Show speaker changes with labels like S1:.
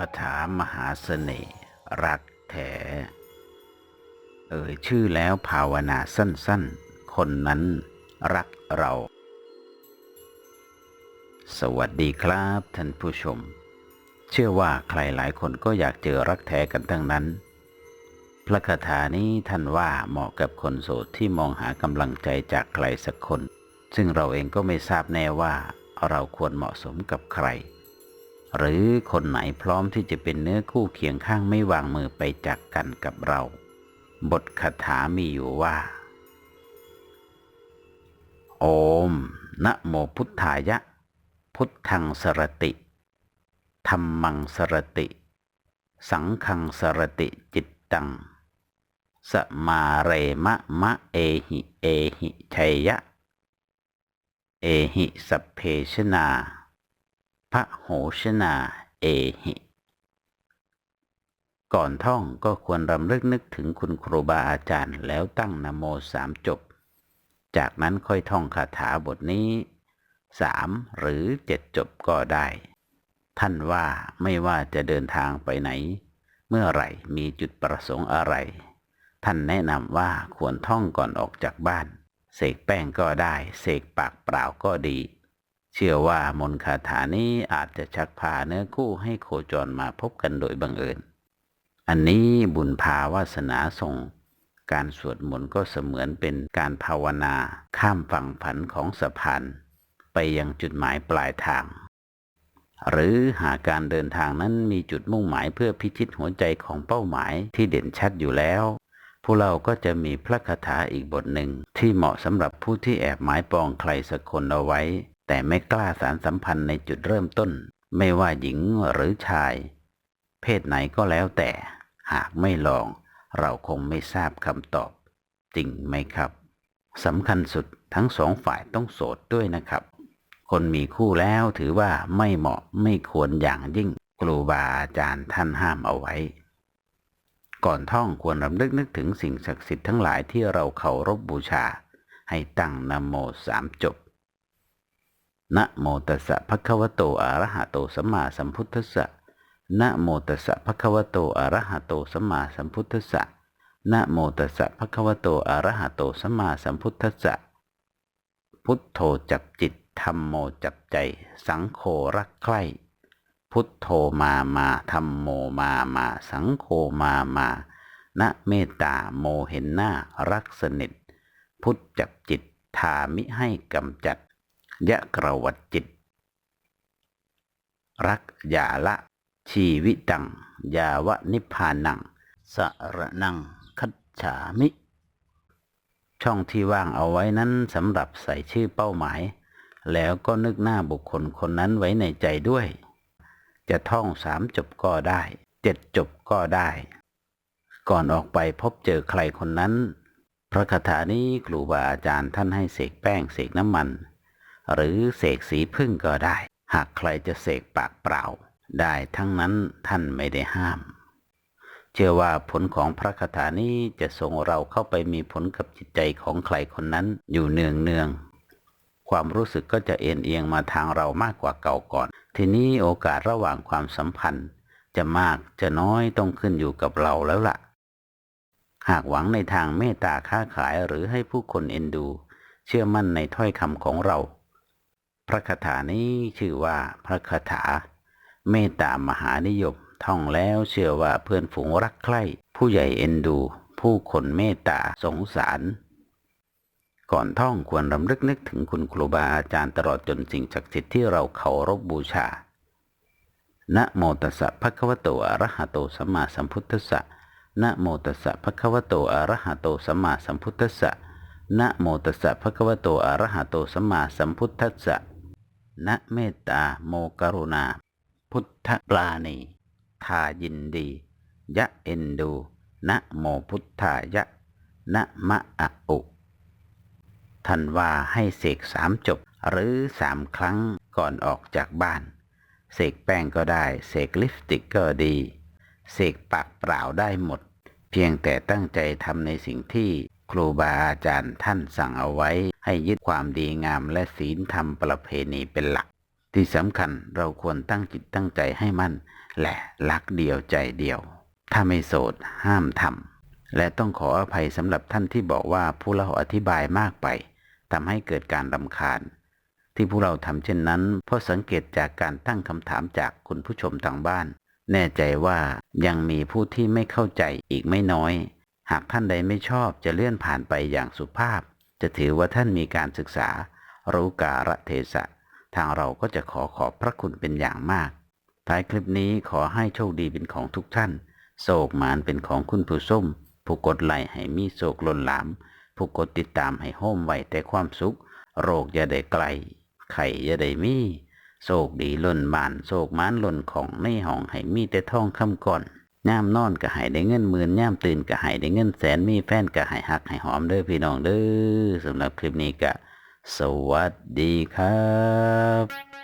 S1: คาถามหาเสน่ห์รักแท้เอ่ยชื่อแล้วภาวนาสั้นๆ คนนั้นรักเรา สวัสดีครับท่านผู้ชม เชื่อว่าใครหลายคนก็อยากเจอรักแท้กันทั้งนั้น พระคาถานี้ท่านว่าเหมาะกับคนโสดที่มองหากำลังใจจากใครสักคน ซึ่งเราเองก็ไม่ทราบแน่ว่าเราควรเหมาะสมกับใคร หรือคนไหนพร้อมที่จะเป็นเนื้อคู่เคียงข้างไม่วางมือไปจากกันกับเรา บทคาถามีอยู่ว่า โอม นะโมพุทธายะ พุทธังสรติธรรมังสรติ สังฆังสรติจิตตัง สมาเรมะมะเอหิ เอหิชัยยะ เอหิสัพเพชนาะโหชนาเอหิ ก่อนท่องก็ควรรำลึกนึกถึงคุณครูบาอาจารย์ แล้วตั้งนโมสามจบ จากนั้นค่อยท่องคาถาบทนี้สามหรือเจ็ดจบก็ได้ ท่านว่าไม่ว่าจะเดินทางไปไหน เมื่อไหร่มีจุดประสงค์อะไร ท่านแนะนำว่าควรท่องก่อนออกจากบ้าน เสกแป้งก็ได้ เสกปากเปล่าก็ดี เชื่อว่ามนคาถานี้อาจจะชักพาเนื้อคู่ให้โคจรมาพบกันโดยบังเอิญ อันนี้บุญพาวาสนาส่ง การสวดมนต์ก็เสมือนเป็นการภาวนาข้ามฝั่งผันของสะพานไปยังจุดหมายปลายทาง หรือหากการเดินทางนั้นมีจุดมุ่งหมายเพื่อพิชิตหัวใจของเป้าหมายที่เด่นชัดอยู่แล้วผู้เราก็จะมีพระคาถาอีกบทหนึ่งที่เหมาะสำหรับผู้ที่แอบหมายปองใครสักคนเอาไว้ แต่ไม่กล้าสารสัมพันธ์ในจุดเริ่มต้น ไม่ว่าหญิงหรือชาย เพศไหนก็แล้วแต่ หากไม่ลอง เราคงไม่ทราบคำตอบ จริงไหมครับสำคัญสุดทั้งสองฝ่ายต้องโสดด้วยนะครับ คนมีคู่แล้วถือว่าไม่เหมาะไม่ควรอย่างยิ่งครูบาอาจารย์ท่านห้ามเอาไว้ ก่อนท่องควรรำลึกนึกถึงสิ่งศักดิ์สิทธิ์ทั้งหลายที่เราเคารพบบูชา ให้ตั้งนโมสามจบ นะโมตัสสะภะคะวะโตอะระหะโตสัมมาสัมพุทธัสสะนะโมตัสสะภะคะวะโตอะระหะโตสัมมาสัมพุทธัสสะนะโมตัสสะภะคะวะโตอะระหะโตสัมมาสัมพุทธัสสะพุทโธจับจิตธรรมโมจับใจ สังโฆรักใคร่พุทโธมามาธรรมโมมามา สังโฆมามานะเมตตาโมเห็นหน้ารักสนิท พุทธจับจิตทามิให้กำจัด ยะกระวัดจิต รักอย่าละ ชีวิตังยาวะนิพพานัง สระนังคัจฉามิ ช่องที่ว่างเอาไว้นั้นสำหรับใส่ชื่อเป้าหมาย แล้วก็นึกหน้าบุคคลคนนั้นไว้ในใจด้วย จะท่องสามจบก็ได้ เจ็ดจบก็ได้ ก่อนออกไปพบเจอใครคนนั้น พระคาถานี้ครูบาอาจารย์ท่านให้เสกแป้งเสกน้ำมัน หรือเสกสีพึ่งก็ได้ หากใครจะเสกปากเปล่า ได้ทั้งนั้นท่านไม่ได้ห้าม เชื่อว่าผลของพระคาถานี้จะส่งเราเข้าไปมีผลกับจิตใจของใครคนนั้นอยู่เนืองเนืองความรู้สึกก็จะเอ็นเอียงมาทางเรามากกว่าเก่าก่อน ทีนี้โอกาสระหว่างความสัมพันธ์ จะมากจะน้อยต้องขึ้นอยู่กับเราแล้วล่ะ หากหวังในทางเมตตาค้าขายหรือให้ผู้คนเอ็นดู เชื่อมั่นในถ้อยคำของเรา พระคาถานี้ชื่อว่าพระคาถา เมตตามหานิยม ท่องแล้วเชื่อว่าเพื่อนฝูงรักใคร่ ผู้ใหญ่เอ็นดู ผู้คนเมตตาสงสาร ก่อนท่องควรรำลึกนึกถึงคุณครูบาอาจารย์ตลอดจนสิ่งศักดิ์สิทธิ์ที่เราเคารพบูชา นะโมตัสสะภะคะวะโตอะระหะโตสัมมาสัมพุทธัสสะนะโมตัสสะภะคะวะโตอะระหะโตสัมมาสัมพุทธัสสะนะโมตัสสะภะคะวะโตอะระหะโตสัมมาสัมพุทธัสสะ นะเมตตาโมกรุณา พุทธปราณีทายินดี ยะเอ็นดู นะโมพุทธายะ นะมะอะอุท่านว่าให้เสกสามจบหรือสามครั้งก่อนออกจากบ้าน เสกแป้งก็ได้ เสกลิปสติกก็ดี เสกปากเปล่าได้หมด เพียงแต่ตั้งใจทำในสิ่งที่ ครูบาอาจารย์ท่านสั่งเอาไว้ ให้ยึดความดีงามและศีลธรรมประเพณีเป็นหลัก ที่สำคัญเราควรตั้งจิตตั้งใจให้มั่น และรักเดียวใจเดียว ถ้าไม่โสดห้ามทำและต้องขออภัยสำหรับท่านที่บอกว่าผู้เราอธิบายมากไปทำให้เกิดการรำคาญ ที่พวกเราทำเช่นนั้น เพราะสังเกตจากการตั้งคำถามจากคุณผู้ชมทางบ้าน แน่ใจว่ายังมีผู้ที่ไม่เข้าใจอีกไม่น้อย หากท่านใดไม่ชอบจะเลื่อนผ่านไปอย่างสุภาพ จะถือว่าท่านมีการศึกษา รู้กาละเทศะ ทางเราก็จะขอขอบพระคุณเป็นอย่างมาก ท้ายคลิปนี้ขอให้โชคดีเป็นของทุกท่าน โศกหมานเป็นของคุณผู้ส้ม ผู้กดไลค์ให้มีโศกล้นหลาม ผู้กดติดตามให้โฮมไว้แต่ความสุข โรคอย่าได้ไกล ไข่อย่าได้มีโศกดีล้นบานโศกมานล้นของในห้องให้มีแต่ทองคำก่อน ย่ามนอนก็หายได้เงินหมื่นย่ามตื่นก็หายได้เงินแสนมีแฟนก็หายหักหายหอมเด้อพี่น้องเด้อสำหรับคลิปนี้ก็สวัสดีครับ